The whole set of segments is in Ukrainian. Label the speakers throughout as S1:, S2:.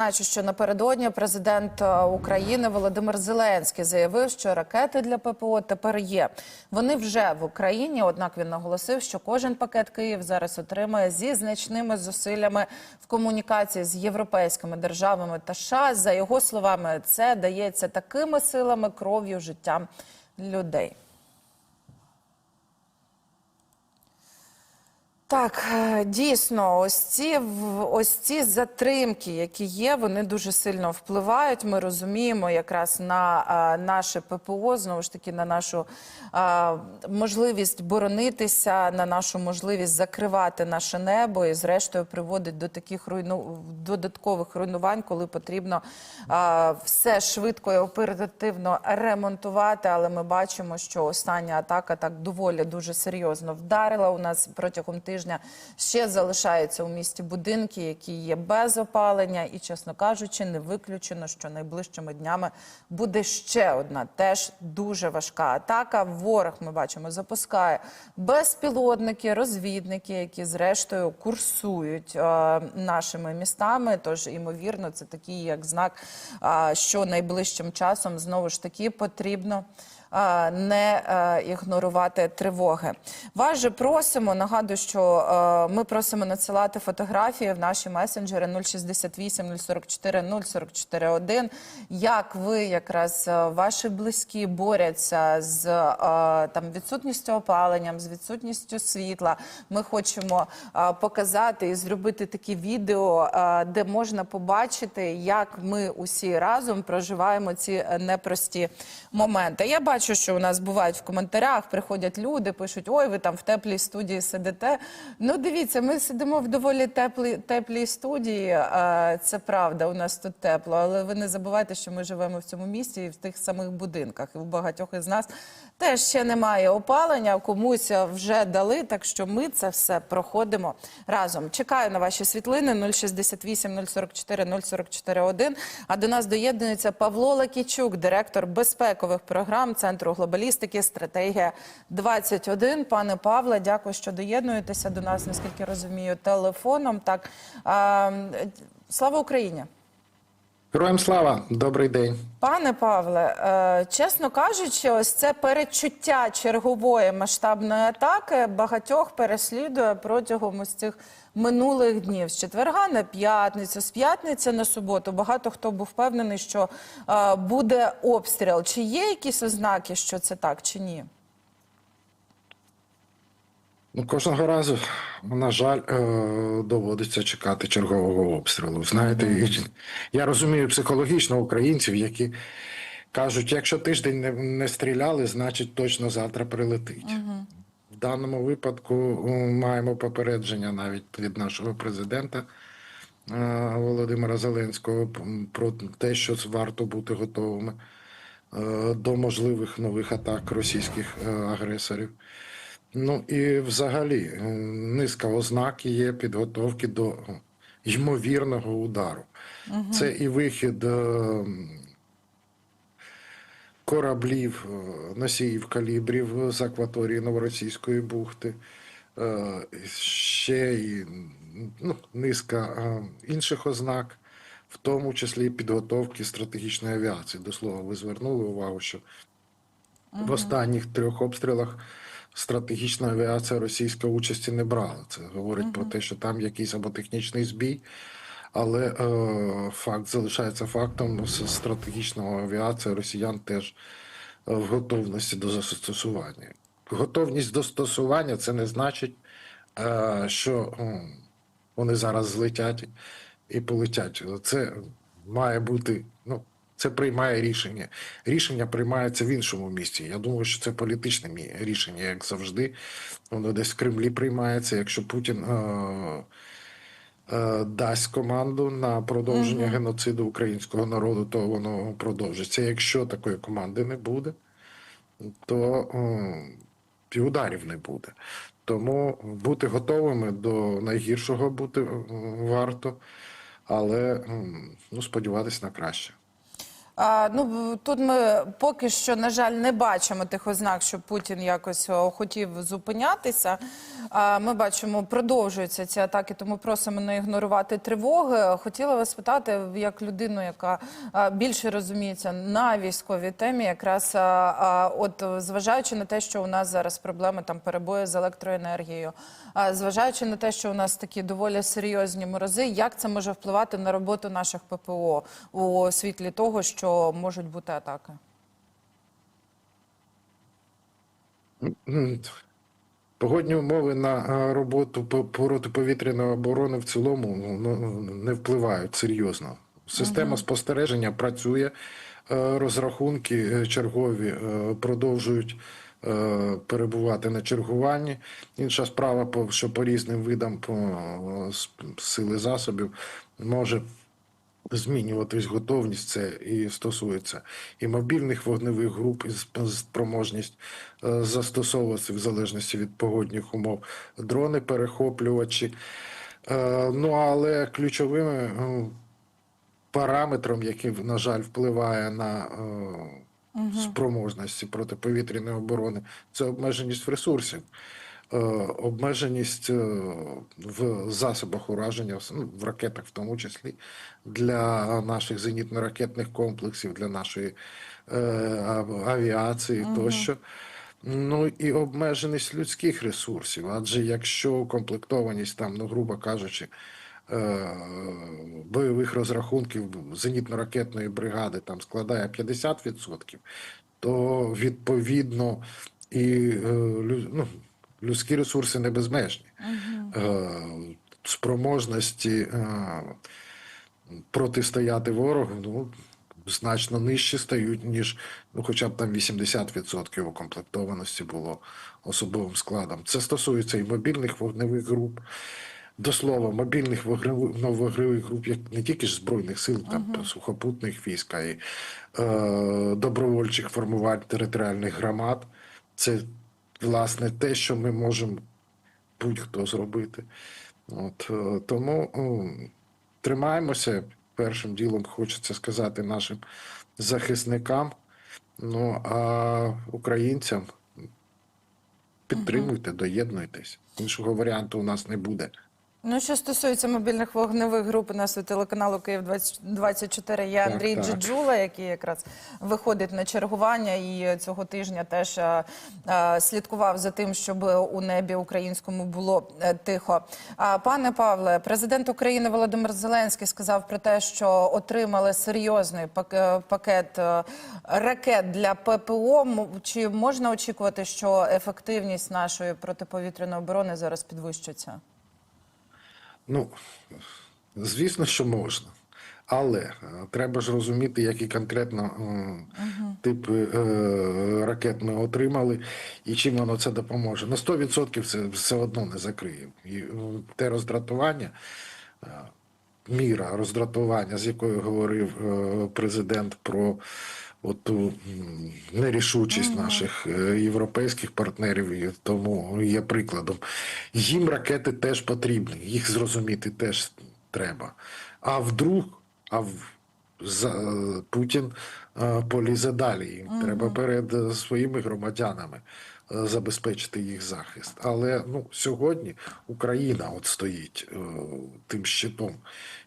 S1: Значить, що напередодні президент е, України Володимир Зеленський заявив, що ракети для ППО тепер є. Вони вже в Україні. Однак він наголосив, що кожен пакет Київ зараз отримає зі значними зусиллями в комунікації з європейськими державами та США. За його словами, це дається такими силами, кров'ю, життям людей. Так, е, дійсно, ось ці ось ці затримки, які є, вони дуже сильно впливають. Ми розуміємо якраз на а, наше ППО, знову ж таки, на нашу а, можливість боронитися, на нашу можливість закривати наше небо і, зрештою, приводить до таких руйну додаткових руйнувань, коли потрібно а, все швидко і оперативно ремонтувати. Але ми бачимо, що остання атака так доволі дуже серйозно вдарила у нас протягом тижня. Ще залишаються у місті будинки, які є без опалення, і, чесно кажучи, не виключено, що найближчими днями буде ще одна теж дуже важка атака. Ворог ми бачимо запускає безпілотники, розвідники, які зрештою курсують е, нашими містами. Тож, ймовірно, це такий як знак, е, що найближчим часом знову ж таки потрібно. Не е, ігнорувати тривоги. Вас же просимо. Нагадую, що е, ми просимо надсилати фотографії в наші месенджери 068 044 044 1. Як ви якраз е, ваші близькі борються з там відсутністю опаленням, з відсутністю світла. Ми хочемо показати і зробити такі відео, де можна побачити, як ми усі разом проживаємо ці непрості моменти. Я бачу, що у нас бувають в коментарях, приходять люди, пишуть: ой, ви там в теплій студії сидите. Ну, дивіться, ми сидимо в доволі теплій, теплій студії. Це правда, у нас тут тепло. Але ви не забувайте, що ми живемо в цьому місті і в тих самих будинках. І у багатьох із нас теж ще немає опалення, комусь вже дали. Так що ми це все проходимо разом. Чекаю на ваші світлини 068 044 044 1. А до нас доєднується Павло Лакічук, директор безпекових програм Центру глобалістики Стратегія 21. Пане Павле, дякую, що доєднуєтеся до нас, наскільки розумію, телефоном. Так а, слава Україні.
S2: Героям слава, добрий день.
S1: Пане Павле, е, чесно кажучи, ось це перечуття чергової масштабної атаки багатьох переслідує протягом ось цих минулих днів з четверга на п'ятницю, з п'ятниці на суботу. Багато хто був впевнений, що е, буде обстріл. Чи є якісь ознаки, що це так, чи ні?
S2: Ну, кожного разу, на жаль, е, доводиться чекати чергового обстрілу. Знаєте, я розумію психологічно українців, які кажуть, якщо тиждень не, не стріляли, значить точно завтра прилетить. В даному випадку е, маємо попередження навіть від нашого президента е, Володимира Зеленського про те, що варто бути готовими до можливих нових атак російських агресорів. Ну і взагалі е, низка ознак є підготовки до ймовірного удару. Це і вихід е, кораблів, е, носіїв калібрів з акваторії Новоросійської бухти, ще і ну, низка інших ознак, в тому числі підготовки стратегічної авіації. До слова, ви звернули увагу, що в останніх трьох обстрілах стратегічна авіація російська участі не брала. Це говорить про те, що там якийсь або технічний збій, але е, факт залишається фактом. Стратегічна авіація росіян теж е, в готовності до застосування. Готовність до застосування це не значить, е, що вони зараз злетять і полетять. Це має бути, це приймає рішення. Рішення приймається в іншому місці. Я думаю, що це політичне рішення, як завжди. Воно десь в Кремлі приймається. Якщо Путін е- е- дасть команду на продовження геноциду українського народу, то воно продовжиться. Якщо такої команди не буде, то е- і ударів не буде. Тому бути готовими до найгіршого бути е, варто, але ну, сподіватися на краще.
S1: Ну тут ми поки що, на жаль, не бачимо тих ознак, що Путін якось хотів зупинятися. Ми бачимо, продовжуються ці атаки, тому просимо не ігнорувати тривоги. Хотіла вас питати, як людину, яка більше розуміється на військовій темі, якраз от зважаючи на те, що у нас зараз проблеми там перебої з електроенергією, зважаючи на те, що у нас такі доволі серйозні морози, як це може впливати на роботу наших ППО у світлі того, що можуть бути атаки?
S2: Погодні умови на е, роботу протиповітряної оборони в цілому ну, не впливають серйозно. Система спостереження працює, е, розрахунки е, чергові продовжують перебувати на чергуванні. Інша справа, що по різним видам по, сили засобів може змінюватись готовність. Це і стосується і мобільних вогневих груп, і спроможність е, застосовуватися в залежності від погодних умов, дрони, перехоплювачі. Е, Ну але ключовими е, параметром, який, на жаль, впливає на спроможності протиповітряної оборони, це обмеженість в ресурсів. Е, Обмеженість е, в засобах ураження, ну, в ракетах в тому числі, для наших зенітно-ракетних комплексів, для нашої е, ав- авіації тощо. Ну і обмеженість людських ресурсів. Адже якщо укомплектованість там, ну грубо кажучи, бойових розрахунків зенітно-ракетної бригади там складає 50%, то відповідно і ну, людські ресурси не безмежні. Е, Спроможності е, протистояти ворогу, ну, значно нижче стають, ніж ну, хоча б там 80% укомплектованості було особовим складом. Це стосується і мобільних вогневих груп. До слова, мобільних вогневих, груп, як не тільки ж Збройних сил, там сухопутних військ, а й е, добровольчих формувань територіальних громад. Це власне те, що ми можемо будь-хто зробити. От, е, тому тримаємося. Першим ділом хочеться сказати нашим захисникам. Ну а українцям підтримуйте, доєднуйтесь. Іншого варіанту у нас не буде.
S1: Ну, що стосується мобільних вогневих груп, у нас у телеканалу Київ 24 є
S2: Так,
S1: Андрій
S2: так.
S1: Джиджула, який якраз виходить на чергування і цього тижня теж е, е, слідкував за тим, щоб у небі українському було е, тихо. А пане Павле, президент України Володимир Зеленський сказав про те, що отримали серйозний пак- пакет ракет для ППО. Чи можна очікувати, що ефективність нашої протиповітряної оборони зараз підвищиться?
S2: Ну, звісно, що можна. Але е, треба ж розуміти, які конкретно угу. типи е, ракет ми отримали і чим воно це допоможе. На 100% це все одно не закриє. І те роздратування, міра роздратування, з якою говорив е, президент про оту нерішучість наших е, європейських партнерів, і тому є прикладом. Їм ракети теж потрібні, їх зрозуміти теж треба. А вдруг, а в, е, Путін полізе далі. Їм треба перед своїми громадянами забезпечити їх захист. Але ну, сьогодні Україна от стоїть тим щитом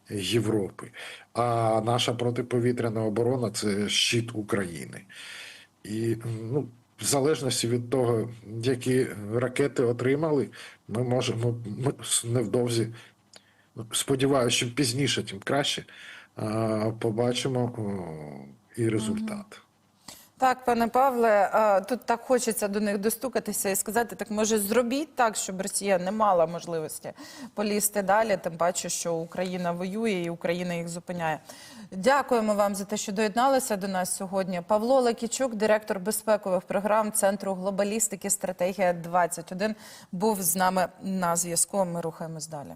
S2: Європи, а наша протиповітряна оборона це щит України. І ну, в залежності від того, які ракети отримали, ми можемо ми невдовзі, сподіваюся, що пізніше, тим краще, побачимо і результат.
S1: Так, пане Павле, тут так хочеться до них достукатися і сказати, так може зробіть так, щоб Росія не мала можливості полізти далі, тим паче, що Україна воює і Україна їх зупиняє. Дякуємо вам за те, що доєдналися до нас сьогодні. Павло Лакічук, директор безпекових програм Центру глобалістики Стратегія 21 був з нами на зв'язку. Ми рухаємось далі.